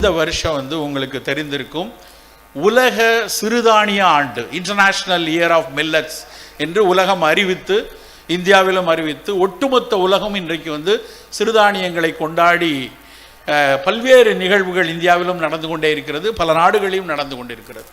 இந்த வருஷம் வந்து உங்களுக்கு தெரிந்திருக்கும் உலக சிறுதானிய ஆண்டு இன்டர்நேஷனல் இயர் ஆஃப் மில்லட்ஸ் என்று உலகம் அறிவித்து இந்தியாவிலும் அறிவித்து ஒட்டுமொத்த உலகம் இன்றைக்கு வந்து சிறுதானியங்களை கொண்டாடி அஹ், பல்வேறு நிகழ்வுகள் இந்தியாவிலும் நடந்து கொண்டே இருக்கிறது பல நாடுகளிலும் நடந்து கொண்டிருக்கிறது.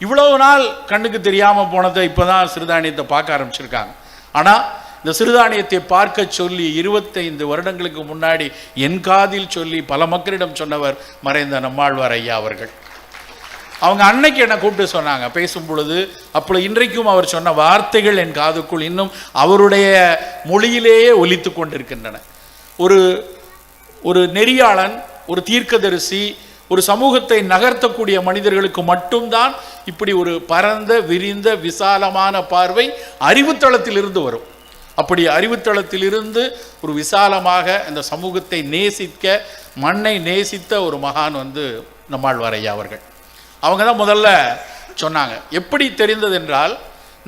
இவ்வளவு நாள் கண்ணுக்கு தெரியாமல் போனதை இப்போ தான் சிறுதானியத்தை பார்க்க ஆரம்பிச்சிருக்காங்க. ஆனால் இந்த சிறுதானியத்தை பார்க்க சொல்லி இருபத்தைந்து வருடங்களுக்கு முன்னாடி என் காதில் சொல்லி பல மக்களிடம் சொன்னவர் மறைந்த நம்மாழ்வார் ஐயா அவர்கள். அவங்க அன்னைக்கு என்னை கூப்பிட்டு சொன்னாங்க. பேசும் பொழுது அப்போ இன்றைக்கும் அவர் சொன்ன வார்த்தைகள் என் காதுக்குள் இன்னும் அவருடைய மொழியிலேயே ஒலித்து கொண்டிருக்கின்றன. ஒரு ஒரு நெறியாளன் ஒரு தீர்க்கதரிசி ஒரு சமூகத்தை நகர்த்தக்கூடிய மனிதர்களுக்கு மட்டும்தான் இப்படி ஒரு பரந்த விரிந்த விசாலமான பார்வை அறிவுத்தளத்திலிருந்து வரும். அப்படி அறிவுத்தளத்திலிருந்து ஒரு விசாலமாக இந்த சமூகத்தை நேசிக்க மண்ணை நேசித்த ஒரு மகான் வந்து நம்மாழ்வாரையா அவர்கள். அவங்க தான் முதல்ல சொன்னாங்க. எப்படி தெரிந்தது என்றால்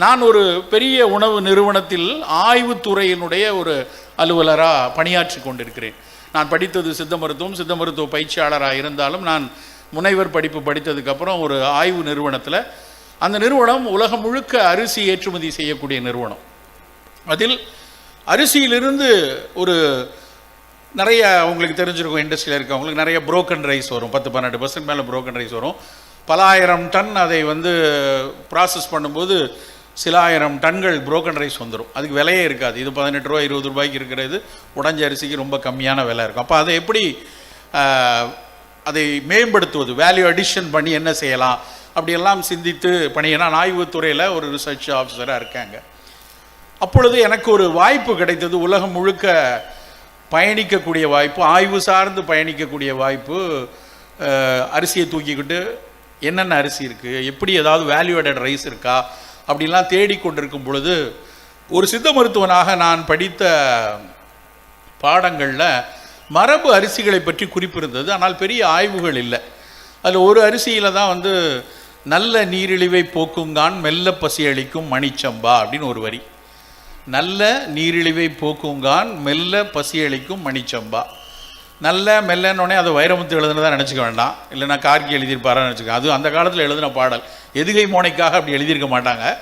நான் ஒரு பெரிய உணவு நிறுவனத்தில் ஆய்வுத்துறையினுடைய ஒரு அலுவலராக பணியாற்றி கொண்டிருக்கிறேன். நான் படித்தது சித்த மருத்துவம் சித்த மருத்துவ பயிற்சியாளராக இருந்தாலும் நான் முனைவர் படிப்பு படித்ததுக்கப்புறம் ஒரு ஆய்வு நிறுவனத்தில். அந்த நிறுவனம் உலகம் முழுக்க அரிசி ஏற்றுமதி செய்யக்கூடிய நிறுவனம். அதில் அரிசியிலிருந்து ஒரு நிறைய உங்களுக்கு தெரிஞ்சிருக்கும் இண்டஸ்ட்ரியில் இருக்கவங்களுக்கு நிறைய புரோக்கன் ரைஸ் வரும். பத்து பன்னெண்டு பர்சன்ட் மேலே புரோக்கன் ரைஸ் வரும். பல ஆயிரம் டன் அதை வந்து ப்ராசஸ் பண்ணும்போது சில ஆயிரம் டன்கள் புரோக்கன் ரைஸ் வந்துடும் அதுக்கு விலையே இருக்காது. இது பதினெட்டு ரூபா இருபது ரூபாய்க்கு இருக்கிறது. உடஞ்ச அரிசிக்கு ரொம்ப கம்மியான விலை இருக்கும். அப்போ அதை எப்படி அதை மேம்படுத்துவது? வேல்யூ அடிஷன் பண்ணி என்ன செய்யலாம்? அப்படியெல்லாம் சிந்தித்து பணி ஏன்னா ஆய்வுத்துறையில் ஒரு ரிசர்ச் ஆஃபீஸராக இருக்காங்க. அப்பொழுது எனக்கு ஒரு வாய்ப்பு கிடைத்தது. உலகம் முழுக்க பயணிக்கக்கூடிய வாய்ப்பு ஆய்வு சார்ந்து பயணிக்கக்கூடிய வாய்ப்பு. அரிசியை தூக்கிக்கிட்டு என்னென்ன அரிசி இருக்குது எப்படி ஏதாவது வேல்யூவேட்டட் ரைஸ் இருக்கா? அப்படின்லாம் தேடிக்கொண்டிருக்கும் பொழுது ஒரு சித்த மருத்துவனாக நான் படித்த பாடங்களில் மரபு அரிசிகளை பற்றி குறிப்பிருந்தது. ஆனால் பெரிய ஆய்வுகள் இல்லை. அதில் ஒரு அரிசியில் தான் வந்து நல்ல நீரிழிவை போக்குங்கான் மெல்ல பசி அளிக்கும் மணிச்சம்பா அப்படின்னு ஒரு வரி. நல்ல நீரிழிவை போக்குங்கான் மெல்ல பசி அளிக்கும் மணிச்சம்பா. நல்ல மெல்லன்னொடனே அதை வைரமுத்து எழுதுனதா நினச்சிக்க வேண்டாம். இல்லைனா கார்கி எழுதியிருப்பாரான்னு நினச்சிக்க. அது அந்த காலத்தில் எழுதின பாடல். எதுகை மோனைக்காக அப்படி எழுதியிருக்க மாட்டாங்க.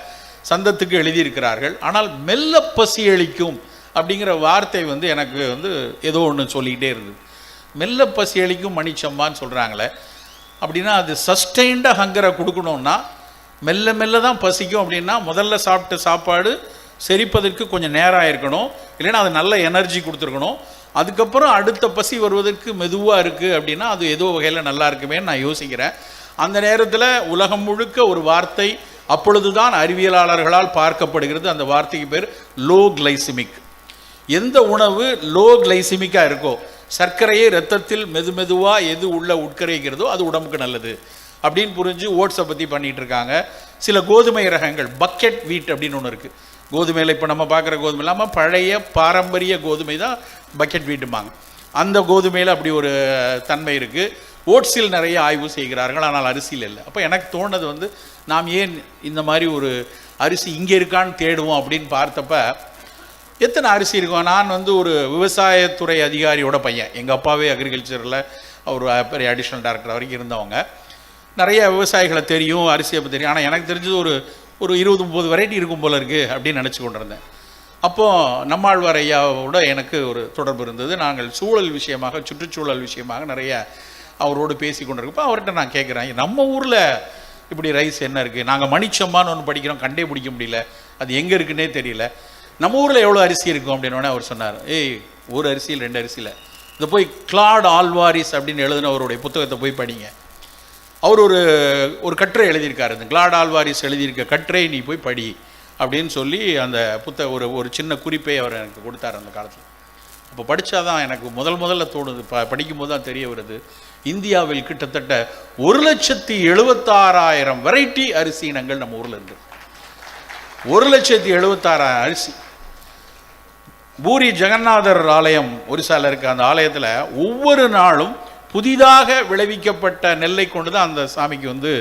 சந்தத்துக்கு எழுதியிருக்கிறார்கள். ஆனால் மெல்ல பசி அளிக்கும் அப்படிங்கிற வார்த்தை வந்து எனக்கு வந்து ஏதோ ஒன்று சொல்லிக்கிட்டே இருந்தது. மெல்ல பசி அளிக்கும் மணிச்சம்பான்னு சொல்கிறாங்களே அப்படின்னா அது சஸ்டெயின்டாக ஹங்கரை கொடுக்கணுன்னா மெல்ல மெல்ல தான் பசிக்கும் அப்படின்னா முதல்ல சாப்பிட்ட சாப்பாடு செரிப்பதற்கு கொஞ்சம் நேரம் ஆயிருக்கணும். இல்லைன்னா அது நல்ல எனர்ஜி கொடுத்துருக்கணும். அதுக்கப்புறம் அடுத்த பசி வருவதற்கு மெதுவாக இருக்குது அப்படின்னா அது ஏதோ வகையில் நல்லா இருக்குமே நான் யோசிக்கிறேன். அந்த நேரத்தில் உலகம் முழுக்க ஒரு வார்த்தை அப்பொழுதுதான் அறிவியலாளர்களால் பார்க்கப்படுகிறது. அந்த வார்த்தைக்கு பேர் லோ கிளைசிமிக் எந்த உணவு லோ கிளைசிமிக்காக இருக்கோ சர்க்கரையை ரத்தத்தில் மெது மெதுவாக எது உள்ள உட்கரைக்கிறதோ அது உடம்புக்கு நல்லது. அப்படின்னு புரிஞ்சு ஓட்ஸை பற்றி பண்ணிகிட்டு இருக்காங்க. சில கோதுமை ரகங்கள் பக்கெட் வீட் அப்படின்னு ஒன்று இருக்குது கோதுமையில் இப்போ நம்ம பார்க்குற கோதுமை இல்லாமல் பழைய பாரம்பரிய கோதுமை தான் பக்கெட் வீட்டுமாங்க அந்த கோதுமையில் அப்படி ஒரு தன்மை இருக்குது ஓட்ஸில் நிறைய ஆய்வு செய்கிறார்கள் ஆனால் அரிசியில் இல்லை. அப்போ எனக்கு தோணுது வந்து நாம் ஏன் இந்த மாதிரி ஒரு அரிசி இங்கே இருக்கான்னு தேடுவோம் அப்படின்னு பார்த்தப்ப எத்தனை அரிசி இருக்கும்? நான் வந்து ஒரு விவசாயத்துறை அதிகாரியோட பையன். எங்கள் அப்பாவே அக்ரிகல்ச்சரில் அவர் பெரிய அடிஷ்னல் டைரக்டர் வரைக்கும் இருந்தவங்க. நிறைய விவசாயிகளை தெரியும் அரிசியை பற்றி தெரியும். ஆனால் எனக்கு தெரிஞ்சது ஒரு ஒரு இருபது முப்பது வெரைட்டி இருக்கும் போல இருக்குது அப்படின்னு நினச்சி கொண்டிருந்தேன். அப்போது நம்மாழ்வார் ஐயாவோட எனக்கு ஒரு தொடர்பு இருந்தது. நாங்கள் சூழல் விஷயமாக சுற்றுச்சூழல் விஷயமாக நிறைய அவரோடு பேசி கொண்டிருக்கப்போ அவர்கிட்ட நான் கேட்குறேன் நம்ம ஊரில் இப்படி ரைஸ் என்ன இருக்குது நாங்கள் மணிச்சம்மான்னு ஒன்று படிக்கிறோம் கண்டே பிடிக்க முடியல. அது எங்கே இருக்குன்னே தெரியல. நம்ம ஊரில் எவ்வளோ அரிசி இருக்கும் அப்படின்னு அவர் சொன்னார் ஏய் ஒரு அரிசியில் ரெண்டு அரிசியில். இதை போய் கிளாட் ஆல்வாரிஸ் அப்படின்னு எழுதுன அவருடைய புத்தகத்தை போய் படிங்க. அவர் ஒரு ஒரு கட்டுரை எழுதியிருக்காரு. இந்த கிளாட் ஆல்வாரிஸ் எழுதியிருக்க கட்டுரை நீ போய் படி அப்படின்னு சொல்லி அந்த புத்த ஒரு ஒரு சின்ன குறிப்பை அவர் எனக்கு கொடுத்தார் அந்த காலத்தில். அப்போ படித்தாதான் எனக்கு முதல் முதல்ல தோணுது. ப படிக்கும்போது தான் தெரிய வருது. இந்தியாவில் கிட்டத்தட்ட ஒரு லட்சத்தி எழுபத்தாறாயிரம் வெரைட்டி அரிசி இனங்கள் நம்ம ஊரில் இருக்கு. ஒரு லட்சத்தி எழுபத்தாறாயிரம் அரிசி. பூரி ஜெகநாதர் ஆலயம் ஒரிசாவில் இருக்க அந்த ஆலயத்தில் ஒவ்வொரு நாளும் புதிதாக விளைவிக்கப்பட்ட நெல்லை கொண்டு தான் அந்த சாமிக்கு வந்து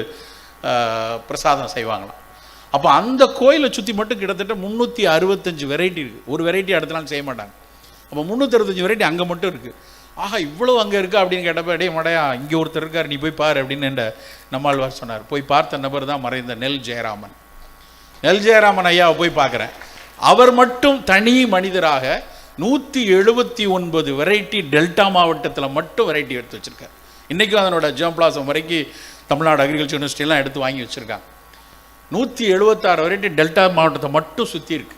பிரசாதம் செய்வாங்களாம். அப்போ அந்த கோயிலை சுற்றி மட்டும் கிட்டத்தட்ட முந்நூற்றி அறுபத்தஞ்சு வெரைட்டி இருக்குது ஒரு வெரைட்டி அடுத்த நாள் செய்ய மாட்டாங்க. அப்போ முந்நூற்றி அறுபத்தஞ்சு வெரைட்டி அங்கே மட்டும் இருக்குது ஆஹா இவ்வளோ அங்கே இருக்கா அப்படின்னு கேட்டப்ப டே மடையா இங்கே ஒருத்தர் இருக்கார் நீ போய் பாரு அப்படின்னு என்ற நம்மாழ்வார் சொன்னார். போய் பார்த்த நபர் தான் மறைந்த நெல் ஜெயராமன். நெல் ஜெயராமன் ஐயாவை போய் பார்க்குறேன். அவர் மட்டும் தனி மனிதராக நூற்றி எழுபத்தி ஒன்பது வெரைட்டி டெல்டா மாவட்டத்தில் மட்டும் வெரைட்டி எடுத்து வச்சுருக்காரு. இன்றைக்கும் அதனோட ஜெர்ம்பிளாசம் வரைக்கும் தமிழ்நாடு அக்ரிகல்ச்சர் யூனிவர்சிட்டிலாம் எடுத்து வாங்கி வச்சுருக்காங்க. நூற்றி எழுபத்தாறு வெரைட்டி டெல்டா மாவட்டத்தை மட்டும் சுற்றி இருக்கு.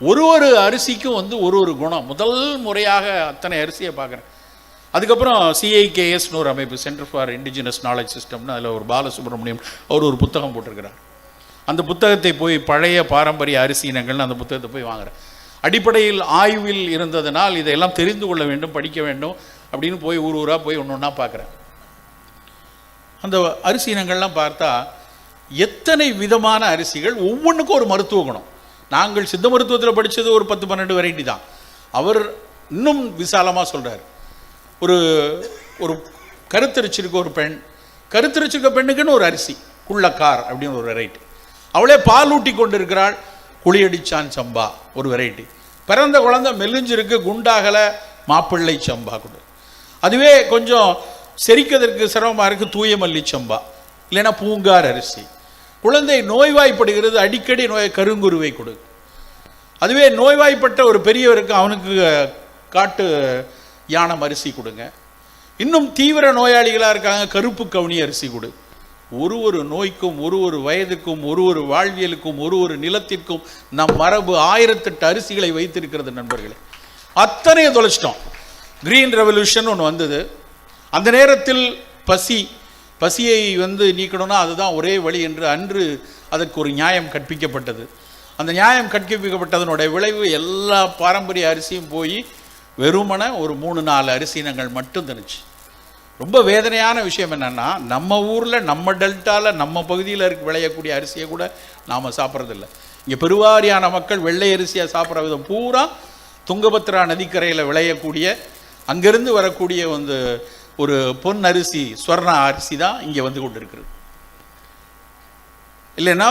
ஒரு ஒரு அரிசிக்கும் வந்து ஒரு ஒரு குணம். முதல் முறையாக அத்தனை அரிசியை பார்க்குறேன். அதுக்கப்புறம் சிஐகேஎஸ்னு ஒரு அமைப்பு சென்டர் ஃபார் இண்டிஜினஸ் நாலேஜ் சிஸ்டம்னு அதில் ஒரு பாலசுப்ரமணியம் அவர் ஒரு புத்தகம் போட்டிருக்கிறார். அந்த புத்தகத்தை போய் பழைய பாரம்பரிய அரிசி இனங்கள்னு அந்த புத்தகத்தை போய் வாங்குறேன். அடிப்படையில் ஆய்வில் இருந்ததனால் இதையெல்லாம் தெரிந்து கொள்ள வேண்டும் படிக்க வேண்டும் அப்படின்னு போய் ஊர் ஊராக போய் ஒன்று ஒன்றா பார்க்குறேன். அந்த அரிசி இனங்கள்லாம் பார்த்தா எத்தனை விதமான அரிசிகள் ஒவ்வொன்றுக்கும் ஒரு மருத்துவ குணம். நாங்கள் சித்த மருத்துவத்தில் படித்தது ஒரு பத்து பன்னெண்டு வெரைட்டி தான். அவர் இன்னும் விசாலமாக சொல்கிறார் ஒரு ஒரு கருத்தரிச்சிருக்க ஒரு பெண் கருத்தரிச்சிருக்க பெண்ணுக்குன்னு ஒரு அரிசி குள்ளக்கார் அப்படின்னு ஒரு வெரைட்டி அவளே பால் ஊட்டி கொண்டு இருக்கிறாள் குளியடிச்சான் சம்பா ஒரு வெரைட்டி பிறந்த குழந்தை மெலிஞ்சிருக்கு குண்டாகலை மாப்பிள்ளை சம்பா கொடு. அதுவே கொஞ்சம் செரிக்கிறதுக்கு சிரமமாக இருக்குது தூய மல்லி சம்பா. இல்லைன்னா பூங்கார் அரிசி. குழந்தை நோய்வாய்ப்படுகிறது அடிக்கடி நோய் கருங்குருவை கொடு. அதுவே நோய்வாய்ப்பட்ட ஒரு பெரியவருக்கு அவனுக்கு காட்டு யானம் அரிசி கொடுங்க. இன்னும் தீவிர நோயாளிகளாக இருக்காங்க கருப்பு கவுனி அரிசி கொடு. ஒரு ஒரு நோய்க்கும் ஒரு ஒரு வயதுக்கும் ஒரு ஒரு வாழ்வியலுக்கும் ஒரு ஒரு நிலத்திற்கும் நம் மரபு ஆயிரத்தெட்டு அரிசிகளை வைத்திருக்கிறது நண்பர்களே. அத்தனையும் தொலைச்சிட்டோம். கிரீன் ரெவல்யூஷன் ஒன்று வந்தது. அந்த நேரத்தில் பசி பசியை வந்து நீக்கணும்னா அதுதான் ஒரே வழி என்று அன்று அதற்கு ஒரு நியாயம் கற்பிக்கப்பட்டது. அந்த நியாயம் கற்பிக்கப்பட்டதனுடைய விளைவு எல்லா பாரம்பரிய அரிசியும் போய் வெறுமன ஒரு மூணு நாலு அரிசி இனங்கள் மட்டும் தனிச்சு ரொம்ப வேதனையான விஷயம் என்னென்னா நம்ம ஊரில் நம்ம டெல்டாவில் நம்ம பகுதியில் இருக்க விளையக்கூடிய அரிசியை கூட நாம் சாப்பிட்றதில்ல. இங்கே பெருவாரியான மக்கள் வெள்ளை அரிசியை சாப்பிட்ற விதம் பூரா துங்கபத்ரா நதிக்கரையில் விளையக்கூடிய அங்கேருந்து வரக்கூடிய வந்து ஒரு பொன் அரிசி ஸ்வர்ண அரிசி தான் இங்கே வந்து கொண்டு இருக்கிறது இல்லைன்னா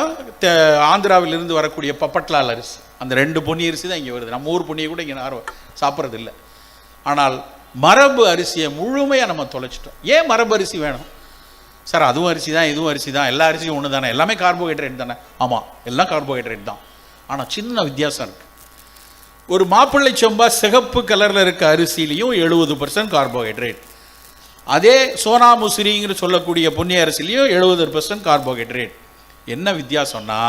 ஆந்திராவிலிருந்து வரக்கூடிய பப்பட்லால் அரிசி. அந்த ரெண்டு பொன்னி அரிசி தான் இங்கே வருது. நம்ம ஊர் பொன்னியை கூட இங்கே யாரும் சாப்பிட்றதில்ல. ஆனால் மரபு அரிசியை முழுமையாக நம்ம தொலைச்சிட்டோம். ஏன் மரபு அரிசி வேணும்? சார் அதுவும் அரிசி தான் இதுவும் அரிசி தான் எல்லா அரிசியும் ஒன்று தானே எல்லாமே கார்போஹைட்ரேட் தானே? ஆமாம் எல்லாம் கார்போஹைட்ரேட் தான். ஆனால் சின்ன வித்தியாசம் இருக்குது ஒரு மாப்பிள்ளை சம்பா சிகப்பு கலரில் இருக்க அரிசிலையும் எழுபது பர்சன்ட் கார்போஹைட்ரேட் அதே சோனா முசிறிங்கிற சொல்லக்கூடிய பொன்னி அரிசிலையும் எழுபது பர்சன்ட் கார்போஹைட்ரேட் என்ன வித்தியாசம்னா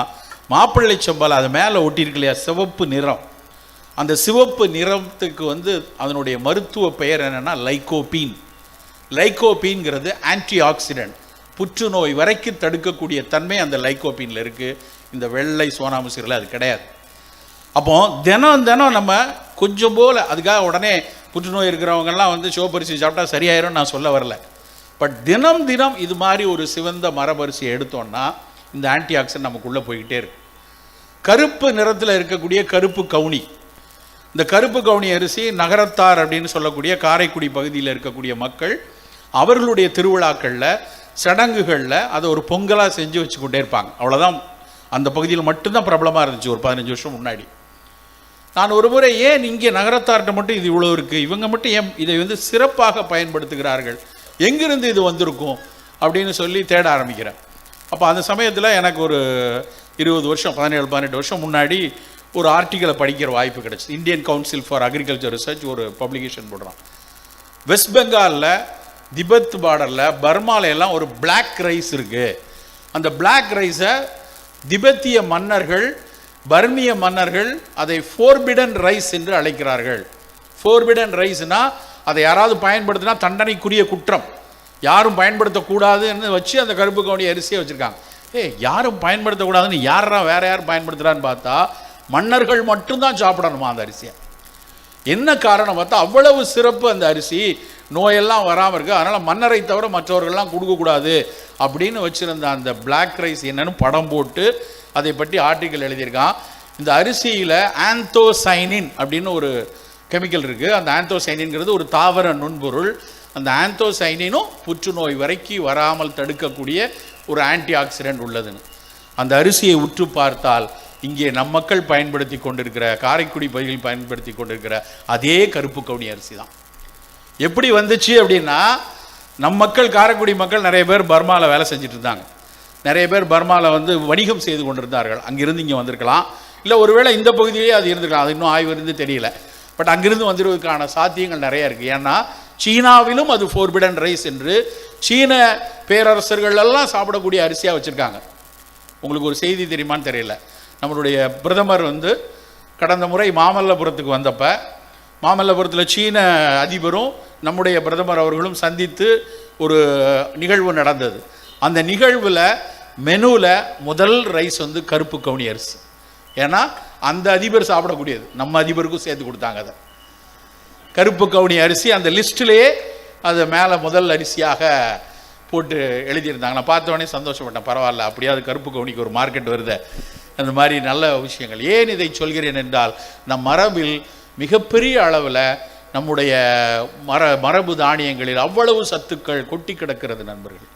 மாப்பிள்ளை சம்பால் அது மேலே ஒட்டியிருக்கு இல்லையா? சிவப்பு நிறம். அந்த சிவப்பு நிறத்துக்கு வந்து அதனுடைய மருத்துவ பெயர் என்னென்னா லைகோபீன். லைகோபீன்கிறது ஆன்டி ஆக்சிடென்ட் புற்றுநோய் வரைக்கும் தடுக்கக்கூடிய தன்மை அந்த லைகோபீனில் இருக்குது இந்த வெள்ளை சோனாமுசிரில் அது கிடையாது. அப்போ தினம் தினம் நம்ம கொஞ்சம் போல் அதுக்காக உடனே புற்றுநோய் இருக்கிறவங்கெல்லாம் வந்து சிவப்பரிசி சாப்பிட்டா சரியாயிரும் நான் சொல்ல வரல. பட் தினம் தினம் இது மாதிரி ஒரு சிவந்த மரபரிசியை எடுத்தோன்னா இந்த ஆன்டி ஆக்சிடென்ட் நமக்குள்ளே போய்கிட்டே இருக்கு. கருப்பு நிறத்தில் இருக்கக்கூடிய கருப்பு கவுனி. இந்த கருப்பு கவுனி அரிசி நகரத்தார் அப்படின்னு சொல்லக்கூடிய காரைக்குடி பகுதியில் இருக்கக்கூடிய மக்கள் அவர்களுடைய திருவிழாக்களில் சடங்குகளில் அதை ஒரு பொங்கலாக செஞ்சு வச்சுக்கொண்டே இருப்பாங்க. அவ்வளோதான் அந்த பகுதியில் மட்டும்தான் பிரபலமாக இருந்துச்சு ஒரு பதினஞ்சு வருஷம் முன்னாடி. நான் ஒரு முறை ஏன் இங்கே நகரத்தார்கிட்ட மட்டும் இது இவ்வளோ இருக்குது இவங்க மட்டும் ஏன் இதை வந்து சிறப்பாக பயன்படுத்துகிறார்கள்? எங்கிருந்து இது வந்திருக்கும்? அப்படின்னு சொல்லி தேட ஆரம்பிக்கிறேன். அப்போ அந்த சமயத்தில் எனக்கு ஒரு இருபது வருஷம் பதினேழு பதினெட்டு வருஷம் முன்னாடி ஒரு ஆர்டிக்கலை படிக்கிற வாய்ப்பு கிடச்சிது. Indian Council for Agriculture Research ஒரு பப்ளிகேஷன் போடுறான். வெஸ்ட் பெங்காலில் திபெத் பார்டரில் பர்மாலையெல்லாம் ஒரு பிளாக் ரைஸ் இருக்குது அந்த பிளாக் ரைஸை திபெத்திய மன்னர்கள் பர்மிய மன்னர்கள் அதை ஃபோர்பிடன் ரைஸ் என்று அழைக்கிறார்கள். ஃபோர்பிடன் ரைஸ்னால் அதை யாராவது பயன்படுத்தினா தண்டனைக்குரிய குற்றம். யாரும் பயன்படுத்தக்கூடாதுன்னு வச்சு அந்த கருப்பு கவுனி அரிசியை வச்சுருக்காங்க. ஏ யாரும் பயன்படுத்தக்கூடாதுன்னு யாரா வேற யார் பயன்படுத்துகிறான்னு பார்த்தா மன்னர்கள் மட்டும்தான் சாப்பிடணுமா அந்த அரிசியை? என்ன காரணம் பார்த்தா அவ்வளவு சிறப்பு அந்த அரிசி. நோயெல்லாம் வராமல் இருக்குது அதனால் மன்னரை தவிர மற்றவர்கள்லாம் கொடுக்கக்கூடாது அப்படின்னு வச்சுருந்த அந்த பிளாக் ரைஸ் என்னன்னு படம் போட்டு அதை பற்றி ஆர்டிக்கல் எழுதியிருக்கான். இந்த அரிசியில் ஆந்தோசைனின் அப்படின்னு ஒரு கெமிக்கல் இருக்குது அந்த ஆந்தோசைனின்கிறது ஒரு தாவர நுண்பொருள். அந்த ஆந்தோசைனினும் புற்றுநோய் வரைக்கும் வராமல் தடுக்கக்கூடிய ஒரு ஆன்டி ஆக்சிடென்ட் உள்ளதுன்னு. அந்த அரிசியை உற்று பார்த்தால் இங்கே நம் மக்கள் பயன்படுத்தி கொண்டிருக்கிற காரைக்குடி பகுதியில் பயன்படுத்தி கொண்டிருக்கிற அதே கருப்பு கவுனி அரிசி தான். எப்படி வந்துச்சு அப்படின்னா நம் மக்கள் காரைக்குடி மக்கள் நிறைய பேர் பர்மாவில் வேலை செஞ்சுட்டு இருந்தாங்க. நிறைய பேர் பர்மாவில் வந்து வணிகம் செய்து கொண்டிருந்தார்கள். அங்கிருந்து இங்கே வந்திருக்கலாம். இல்லை ஒருவேளை இந்த பகுதியிலேயே அது இருந்திருக்கலாம். அது இன்னும் ஆய்வு இருந்து தெரியல. பட் அங்கிருந்து வந்துடுவதற்கான சாத்தியங்கள் நிறைய இருக்குது ஏன்னா சீனாவிலும் அது ஃபோர்பிடன் ரைஸ் என்று சீன பேரரசர்கள் எல்லாம் சாப்பிடக்கூடிய அரிசியாக வச்சுருக்காங்க. உங்களுக்கு ஒரு செய்தி தெரியுமான்னு தெரியல. நம்மளுடைய பிரதமர் வந்து கடந்த முறை மாமல்லபுரத்துக்கு வந்தப்போ மாமல்லபுரத்தில் சீன அதிபரும் நம்முடைய பிரதமர் அவர்களும் சந்தித்து ஒரு நிகழ்வு நடந்தது. அந்த நிகழ்வில் மெனுவில் முதல் ரைஸ் வந்து கருப்பு கவுனி அரிசி. ஏன்னா அந்த அதிபர் சாப்பிடக்கூடியது. நம்ம அதிபருக்கும் சேர்த்து கொடுத்தாங்க அதை. கருப்பு கவுனி அரிசி அந்த லிஸ்ட்லேயே அது மேலே முதல் அரிசியாக போட்டு எழுதியிருந்தாங்க. நான் பார்த்தோன்னே சந்தோஷப்பட்டேன். பரவாயில்ல அப்படியாவது கருப்பு கவுனிக்கு ஒரு மார்க்கெட் வருது. அந்த மாதிரி நல்ல விஷயங்கள். ஏன் இதை சொல்கிறேன் என்றால் நம் மரபில் மிகப்பெரிய அளவில் நம்முடைய மர மரபு தானியங்களில் அவ்வளவு சத்துக்கள் கொட்டி கிடக்கிறது நண்பர்கள்.